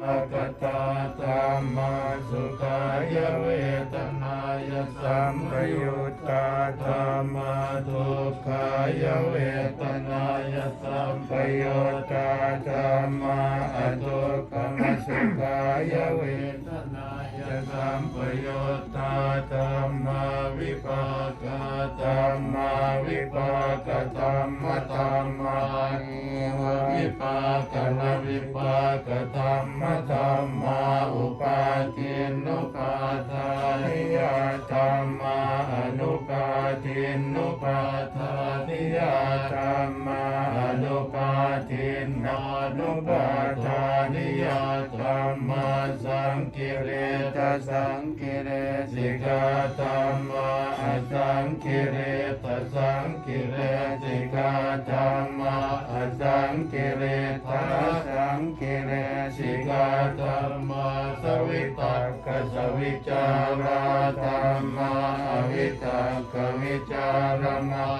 ปะกตาธรรมาสุขายเวทนายสั สิเรติกาวิปากธรรมมานิววิปากนวิปากธรธาสังกิเลสิกาธรรมะอสังกิเลสสังกิเลสิกาธรรมาอสังกิเลสิกาธรรมะสวิตักกสวิจาราธรรมะอวิตักกวิจารมัต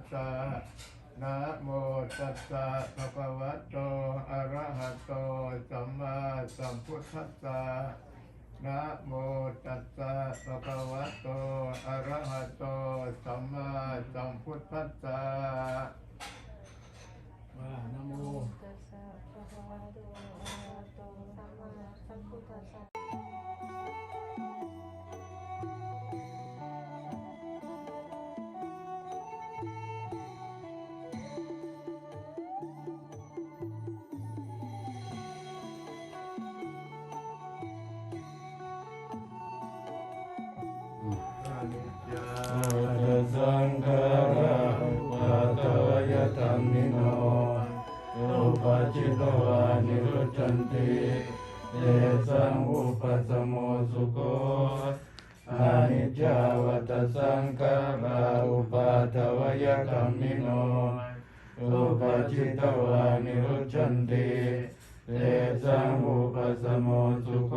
สสะนะโมตัสสะภะคะวะโต อะระหะโต สัมมาสัมพุทธัสสะนะโมตัสสะภะคะวะโต อะระหะโต สัมมาสัมพุทธัสสะว่านะโมสั นติเตสังอุปสมโมสุโคอานิจจาวัตสังฆราอุปาทวยธรรมิโนอุปจิตวานิรุจันติเตสังอุปสมโมสุโค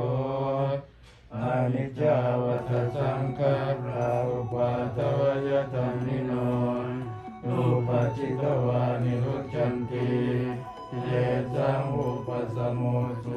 อานิจจาวัฏสังขาราอุปาทวยธรรมิโนอุปจิตวานิรุจจันติ เยสังอุปสมุทโธ